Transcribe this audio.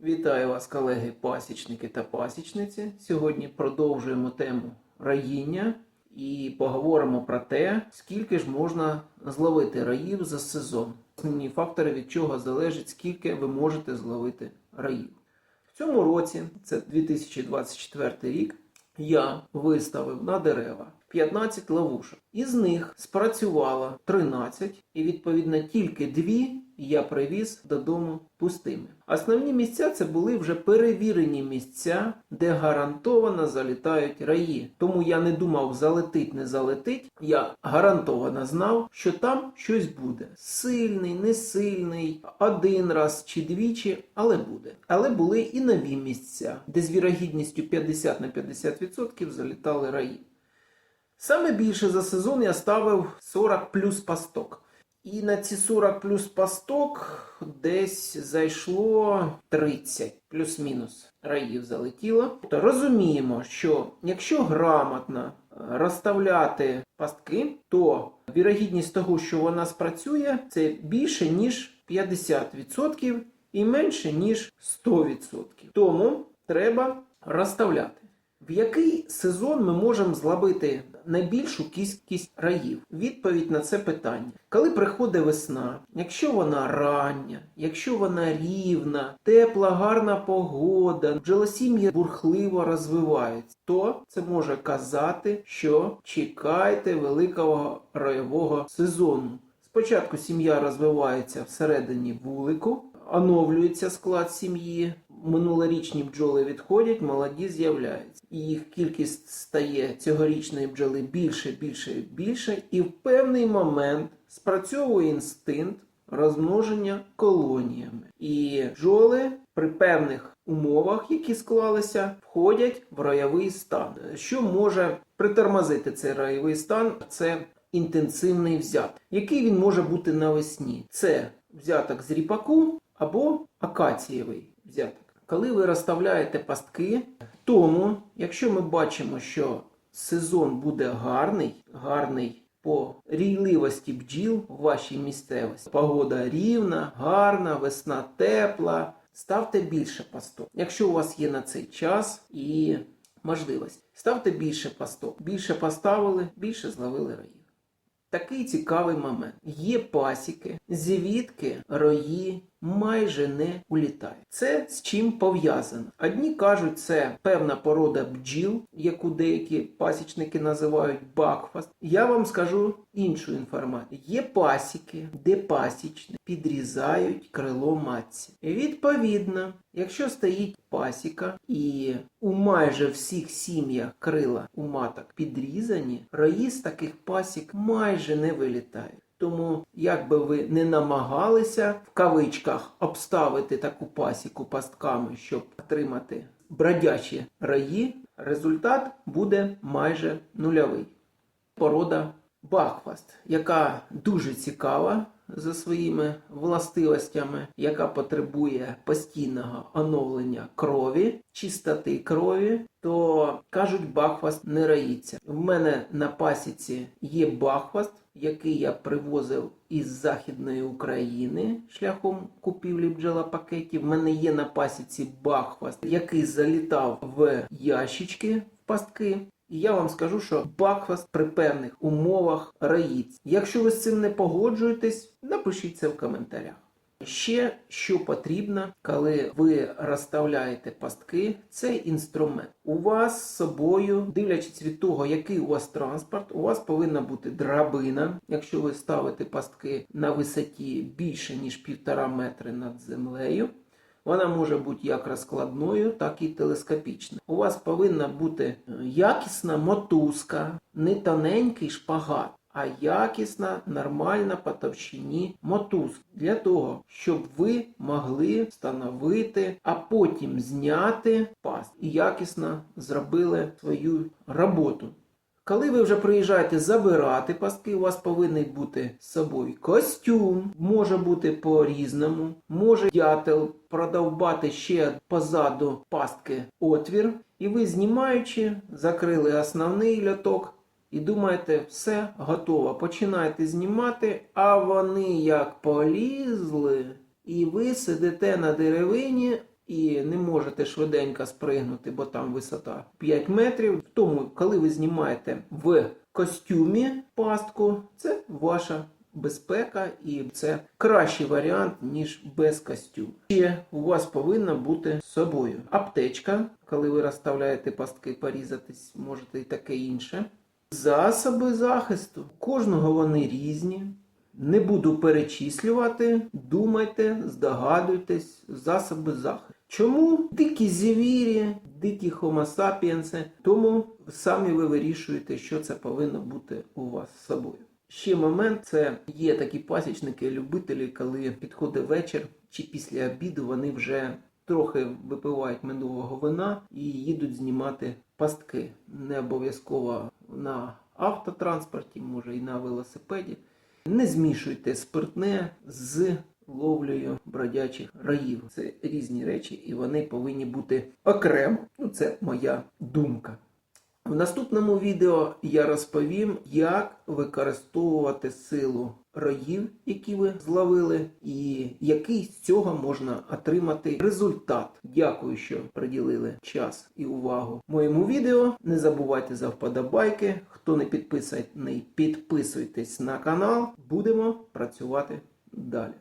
Вітаю вас, колеги пасічники та пасічниці. Сьогодні продовжуємо тему раїння і поговоримо про те, скільки ж можна зловити раїв за сезон. Основні фактори, від чого залежить, скільки ви можете зловити раїв. В цьому році, це 2024 рік, я виставив на дерева 15 ловушок. Із них спрацювало 13, і відповідно тільки дві я привіз додому пустими. Основні місця це були вже перевірені місця, де гарантовано залітають раї. Тому я не думав залетить, не залетить. Я гарантовано знав, що там щось буде. Сильний, не сильний, один раз чи двічі, але буде. Але були і нові місця, де з вірогідністю 50 на 50% залітали раї. Саме більше за сезон я ставив 40 плюс пасток. І на ці 40 плюс пасток десь зайшло 30 плюс-мінус раїв залетіло. То розуміємо, що якщо грамотно е, розставляти пастки, то вірогідність того, що вона спрацює, це більше ніж 50% і менше ніж 100%. Тому треба розставляти. В який сезон ми можемо зловити найбільшу кількість раїв? Відповідь на це питання. Коли приходить весна, якщо вона рання, якщо вона рівна, тепла, гарна погода, бджолосім'ї бурхливо розвиваються, то це може казати, що чекайте великого раєвого сезону. Спочатку сім'я розвивається всередині вулику, оновлюється склад сім'ї. Минулорічні бджоли відходять, молоді з'являються. І їх кількість стає цьогорічної бджоли більше, більше, більше, і в певний момент спрацьовує інстинкт розмноження колоніями. І бджоли при певних умовах, які склалися, входять в райовий стан. Що може притормозити цей райовий стан? Це інтенсивний взяток. Який він може бути навесні? Це взяток з ріпаку або акацієвий взяток. Коли ви розставляєте пастки, тому, якщо ми бачимо, що сезон буде гарний, гарний по рійливості бджіл в вашій місцевості, погода рівна, гарна, весна тепла, ставте більше пасток. Якщо у вас є на цей час і можливість, ставте більше пасток. Більше поставили, більше зловили раїв. Такий цікавий момент. Є пасіки, звідки рої майже не улітають. Це з чим пов'язано? Одні кажуть, це певна порода бджіл, яку деякі пасічники називають бакфаст. Я вам скажу іншу інформацію. Є пасіки, де пасічники підрізають крило матці. Відповідно, якщо стоїть пасіка і у майже всіх сім'ях крила у маток підрізані, раї з таких пасік майже не вилітають. Тому, як би ви не намагалися в кавичках обставити таку пасіку пастками, щоб отримати бродячі раї, результат буде майже нульовий. Порода Бахфаст, яка дуже цікава за своїми властивостями, яка потребує постійного оновлення крові, чистоти крові, то кажуть, бахваст не раїться. В мене на пасіці є бахваст, який я привозив із Західної України шляхом купівлі бджолопакетів. У мене є на пасіці бахваст, який залітав в ящички в пастки. І я вам скажу, що бахваст при певних умовах раїться. Якщо ви з цим не погоджуєтесь, напишіть це в коментарях. Ще що потрібно, коли ви розставляєте пастки, це інструмент. У вас з собою, дивлячись від того, який у вас транспорт, у вас повинна бути драбина, якщо ви ставите пастки на висоті більше ніж півтора метри над землею. Вона може бути як розкладною, так і телескопічною. У вас повинна бути е, якісна мотузка, не тоненький шпагат, а якісна, нормальна по товщині мотузка. Для того, щоб ви могли встановити, а потім зняти паст і якісно зробили свою роботу. Коли ви вже приїжджаєте забирати пастки, у вас повинен бути з собою костюм, може бути по-різному, може дятел продовбати ще позаду пастки отвір, і ви, знімаючи, закрили основний льоток і думаєте, все готово. Починаєте знімати, а вони як полізли, і ви сидите на деревині, і не можете швиденько спригнути, бо там висота 5 метрів. Тому, коли ви знімаєте в костюмі пастку, це ваша безпека і це кращий варіант, ніж без костюму. Ще у вас повинна бути з собою аптечка, коли ви розставляєте пастки, порізатись, можете і таке інше. Засоби захисту. Кожного вони різні. Не буду перечислювати, думайте, здогадуйтесь, засоби захисту. Чому дикі звірі, дикі хомо сапіенси? Тому самі ви вирішуєте, що це повинно бути у вас з собою. Ще момент це є такі пасічники, любителі, коли підходить вечір чи після обіду вони вже трохи випивають минулого вина і їдуть знімати пастки. Не обов'язково на автотранспорті, може і на велосипеді. Не змішуйте спиртне з ловлею бродячих раїв. Це різні речі, і вони повинні бути окремо. Ну, це моя думка. В наступному відео я розповім, як використовувати силу роїв, які ви зловили, і який з цього можна отримати результат. Дякую, що приділили час і увагу моєму відео. Не забувайте за вподобайки. Хто не підписаний, підписуйтесь на канал. Будемо працювати далі.